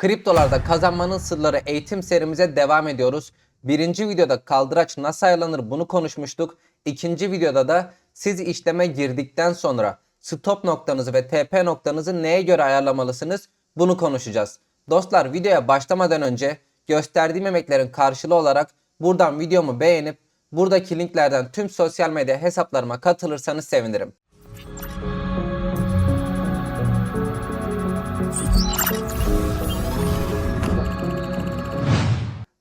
Kriptolarda kazanmanın sırları eğitim serimize devam ediyoruz. Birinci videoda kaldıraç nasıl ayarlanır bunu konuşmuştuk. İkinci videoda da siz işleme girdikten sonra stop noktanızı ve TP noktanızı neye göre ayarlamalısınız bunu konuşacağız. Dostlar videoya başlamadan önce gösterdiğim emeklerin karşılığı olarak buradan videomu beğenip buradaki linklerden tüm sosyal medya hesaplarıma katılırsanız sevinirim.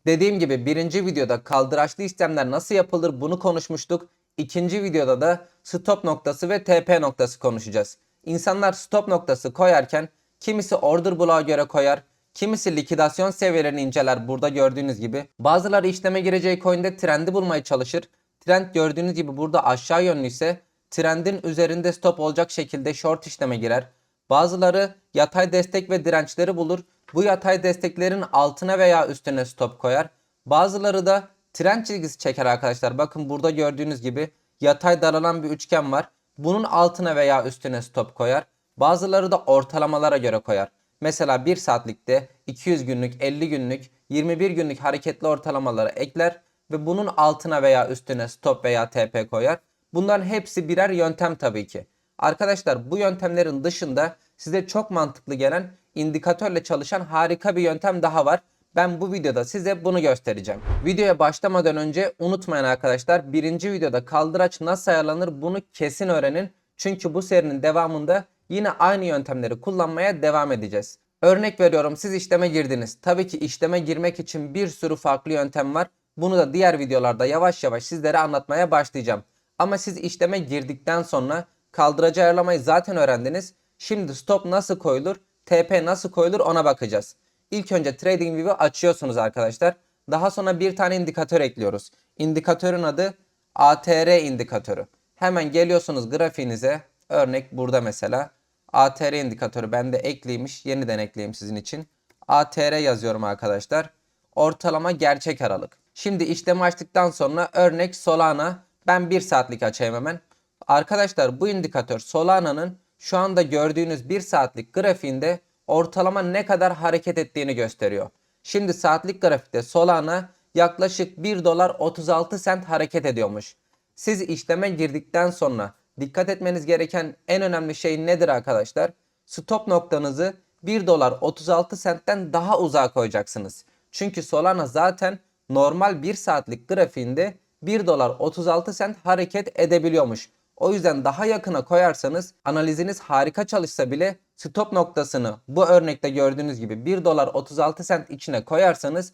Dediğim gibi birinci videoda kaldıraçlı işlemler nasıl yapılır bunu konuşmuştuk. İkinci videoda da stop noktası ve TP noktası konuşacağız. İnsanlar stop noktası koyarken kimisi order bloğa göre koyar, kimisi likidasyon seviyelerini inceler burada gördüğünüz gibi. Bazıları işleme gireceği coin'de trendi bulmaya çalışır. Trend gördüğünüz gibi burada aşağı yönlü ise trendin üzerinde stop olacak şekilde short işleme girer. Bazıları yatay destek ve dirençleri bulur. Bu yatay desteklerin altına veya üstüne stop koyar. Bazıları da trend çizgisi çeker arkadaşlar. Bakın burada gördüğünüz gibi yatay daralan bir üçgen var. Bunun altına veya üstüne stop koyar. Bazıları da ortalamalara göre koyar. Mesela 1 saatlikte 200 günlük, 50 günlük, 21 günlük hareketli ortalamaları ekler ve bunun altına veya üstüne stop veya TP koyar. Bunların hepsi birer yöntem tabii ki. Arkadaşlar bu yöntemlerin dışında size çok mantıklı gelen indikatörle çalışan harika bir yöntem daha var. Ben bu videoda size bunu göstereceğim. Videoya başlamadan önce unutmayın arkadaşlar birinci videoda kaldıraç nasıl ayarlanır bunu kesin öğrenin. Çünkü bu serinin devamında yine aynı yöntemleri kullanmaya devam edeceğiz. Örnek veriyorum siz işleme girdiniz. Tabii ki işleme girmek için bir sürü farklı yöntem var. Bunu da diğer videolarda yavaş yavaş sizlere anlatmaya başlayacağım. Ama siz işleme girdikten sonra kaldıracı ayarlamayı zaten öğrendiniz. Şimdi stop nasıl koyulur, TP nasıl koyulur ona bakacağız. İlk önce TradingView'u açıyorsunuz arkadaşlar. Daha sonra bir tane indikatör ekliyoruz. İndikatörün adı ATR indikatörü. Hemen geliyorsunuz grafiğinize. Örnek burada mesela. ATR indikatörü bende ekliymiş. Yeniden ekleyeyim sizin için. ATR yazıyorum arkadaşlar. Ortalama gerçek aralık. Şimdi işlemi açtıktan sonra örnek Solana. Ben 1 saatlik açayım hemen. Arkadaşlar bu indikatör Solana'nın şu anda gördüğünüz 1 saatlik grafiğinde ortalama ne kadar hareket ettiğini gösteriyor. Şimdi saatlik grafikte Solana yaklaşık 1 dolar 36 sent hareket ediyormuş. Siz işleme girdikten sonra dikkat etmeniz gereken en önemli şey nedir arkadaşlar? Stop noktanızı 1 dolar 36 sentten daha uzağa koyacaksınız. Çünkü Solana zaten normal 1 saatlik grafiğinde 1 dolar 36 sent hareket edebiliyormuş. O yüzden daha yakına koyarsanız analiziniz harika çalışsa bile stop noktasını bu örnekte gördüğünüz gibi 1 dolar 36 sent içine koyarsanız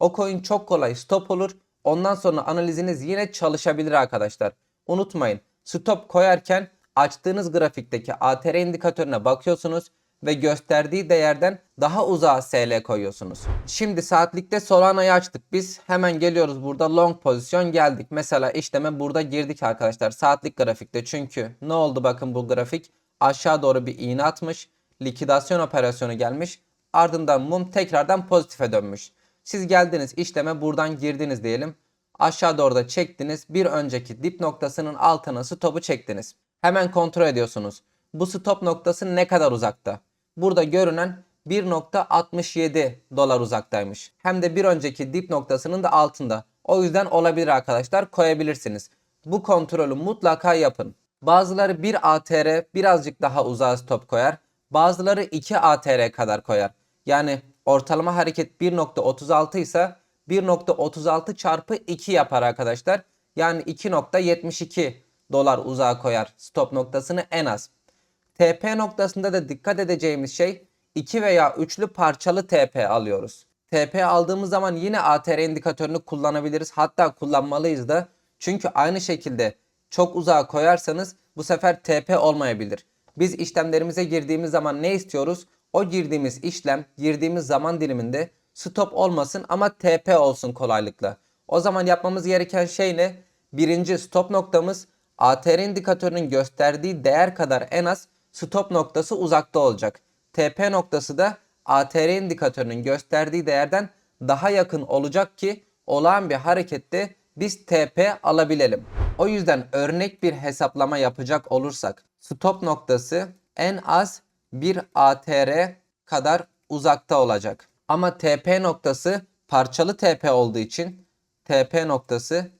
o coin çok kolay stop olur. Ondan sonra analiziniz yine çalışabilir arkadaşlar. Unutmayın stop koyarken açtığınız grafikteki ATR indikatörüne bakıyorsunuz ve gösterdiği değerden daha uzağa SL koyuyorsunuz. Şimdi saatlikte Solana'yı açtık biz. Hemen geliyoruz burada long pozisyon geldik. Mesela işleme burada girdik arkadaşlar saatlik grafikte. Çünkü ne oldu bakın bu grafik aşağı doğru bir iğne atmış. Likidasyon operasyonu gelmiş. Ardından mum tekrardan pozitife dönmüş. Siz geldiniz işleme buradan girdiniz diyelim. Aşağı doğru da çektiniz. Bir önceki dip noktasının altına stopu çektiniz. Hemen kontrol ediyorsunuz. Bu stop noktası ne kadar uzakta? Burada görünen 1.67 dolar uzaktaymış. Hem de bir önceki dip noktasının da altında. O yüzden olabilir arkadaşlar koyabilirsiniz. Bu kontrolü mutlaka yapın. Bazıları 1 ATR birazcık daha uzağa stop koyar. Bazıları 2 ATR kadar koyar. Yani ortalama hareket 1.36 ise 1.36 çarpı 2 yapar arkadaşlar. Yani 2.72 dolar uzağa koyar stop noktasını en az. TP noktasında da dikkat edeceğimiz şey 2 veya üçlü parçalı TP alıyoruz. TP aldığımız zaman yine ATR indikatörünü kullanabiliriz. Hatta kullanmalıyız da. Çünkü aynı şekilde çok uzağa koyarsanız bu sefer TP olmayabilir. Biz işlemlerimize girdiğimiz zaman ne istiyoruz? O girdiğimiz işlem, girdiğimiz zaman diliminde stop olmasın ama TP olsun kolaylıkla. O zaman yapmamız gereken şey ne? Birinci stop noktamız ATR indikatörünün gösterdiği değer kadar en az stop noktası uzakta olacak. TP noktası da ATR indikatörünün gösterdiği değerden daha yakın olacak ki olağan bir harekette biz TP alabilelim. O yüzden örnek bir hesaplama yapacak olursak stop noktası en az bir ATR kadar uzakta olacak. Ama TP noktası parçalı TP olduğu için TP noktası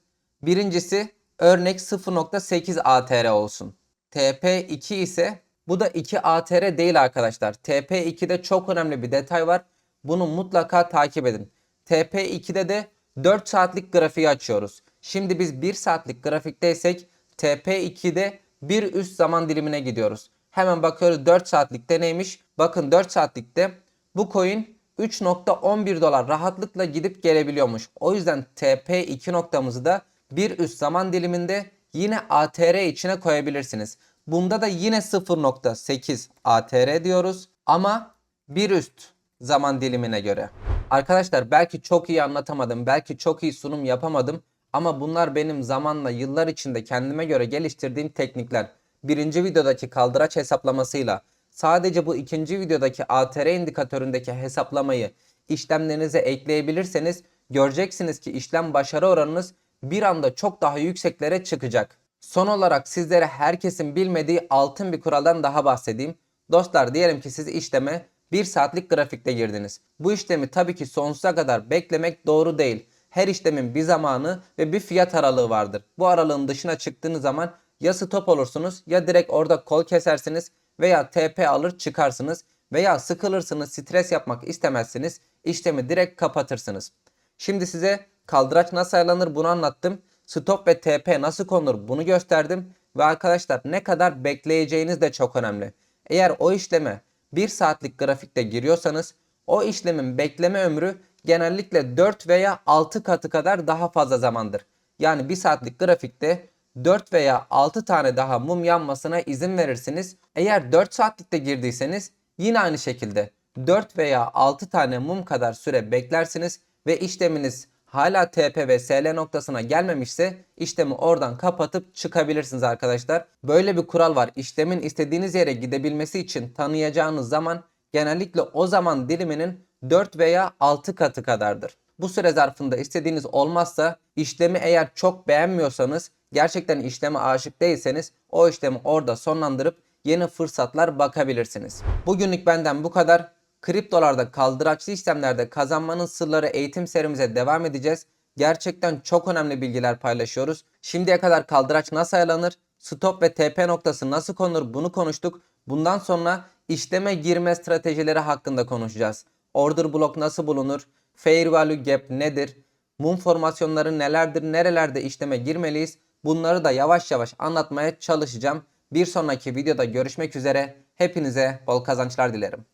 birincisi örnek 0.8 ATR olsun. TP2 ise bu da 2 ATR değil arkadaşlar. TP2'de çok önemli bir detay var. Bunu mutlaka takip edin. TP2'de de 4 saatlik grafiği açıyoruz. Şimdi biz 1 saatlik grafikteysek TP2'de bir üst zaman dilimine gidiyoruz. Hemen bakıyoruz 4 saatlikte neymiş? Bakın 4 saatlikte bu coin 3.11 dolar rahatlıkla gidip gelebiliyormuş. O yüzden TP2 noktamızı da bir üst zaman diliminde yine ATR içine koyabilirsiniz. Bunda da yine 0.8 ATR diyoruz ama bir üst zaman dilimine göre. Arkadaşlar belki çok iyi anlatamadım, belki çok iyi sunum yapamadım ama bunlar benim zamanla yıllar içinde kendime göre geliştirdiğim teknikler. Birinci videodaki kaldıraç hesaplamasıyla sadece bu ikinci videodaki ATR indikatöründeki hesaplamayı işlemlerinize ekleyebilirseniz göreceksiniz ki işlem başarı oranınız bir anda çok daha yükseklere çıkacak. Son olarak sizlere herkesin bilmediği altın bir kuraldan daha bahsedeyim. Dostlar diyelim ki siz işleme 1 saatlik grafikte girdiniz. Bu işlemi tabii ki sonsuza kadar beklemek doğru değil. Her işlemin bir zamanı ve bir fiyat aralığı vardır. Bu aralığın dışına çıktığınız zaman ya stop olursunuz ya direkt orada kol kesersiniz veya TP alır çıkarsınız veya sıkılırsınız stres yapmak istemezsiniz işlemi direkt kapatırsınız. Şimdi size kaldıraç nasıl ayarlanır bunu anlattım. Stop ve TP nasıl konulur bunu gösterdim. Ve arkadaşlar ne kadar bekleyeceğiniz de çok önemli. Eğer o işleme 1 saatlik grafikte giriyorsanız o işlemin bekleme ömrü genellikle 4 veya 6 katı kadar daha fazla zamandır. Yani 1 saatlik grafikte 4 veya 6 tane daha mum yanmasına izin verirsiniz. Eğer 4 saatlikte girdiyseniz yine aynı şekilde 4 veya 6 tane mum kadar süre beklersiniz ve işleminiz hala TP ve SL noktasına gelmemişse işlemi oradan kapatıp çıkabilirsiniz arkadaşlar. Böyle bir kural var. İşlemin istediğiniz yere gidebilmesi için tanıyacağınız zaman genellikle o zaman diliminin 4 veya 6 katı kadardır. Bu süre zarfında istediğiniz olmazsa işlemi eğer çok beğenmiyorsanız gerçekten işleme aşık değilseniz o işlemi orada sonlandırıp yeni fırsatlar bakabilirsiniz. Bugünlük benden bu kadar. Kriptolarda kaldıraçlı işlemlerde kazanmanın sırları eğitim serimize devam edeceğiz. Gerçekten çok önemli bilgiler paylaşıyoruz. Şimdiye kadar kaldıraç nasıl ayarlanır? Stop ve TP noktası nasıl konulur bunu konuştuk. Bundan sonra işleme girme stratejileri hakkında konuşacağız. Order block nasıl bulunur? Fair value gap nedir? Mum formasyonları nelerdir? Nerelerde işleme girmeliyiz? Bunları da yavaş yavaş anlatmaya çalışacağım. Bir sonraki videoda görüşmek üzere. Hepinize bol kazançlar dilerim.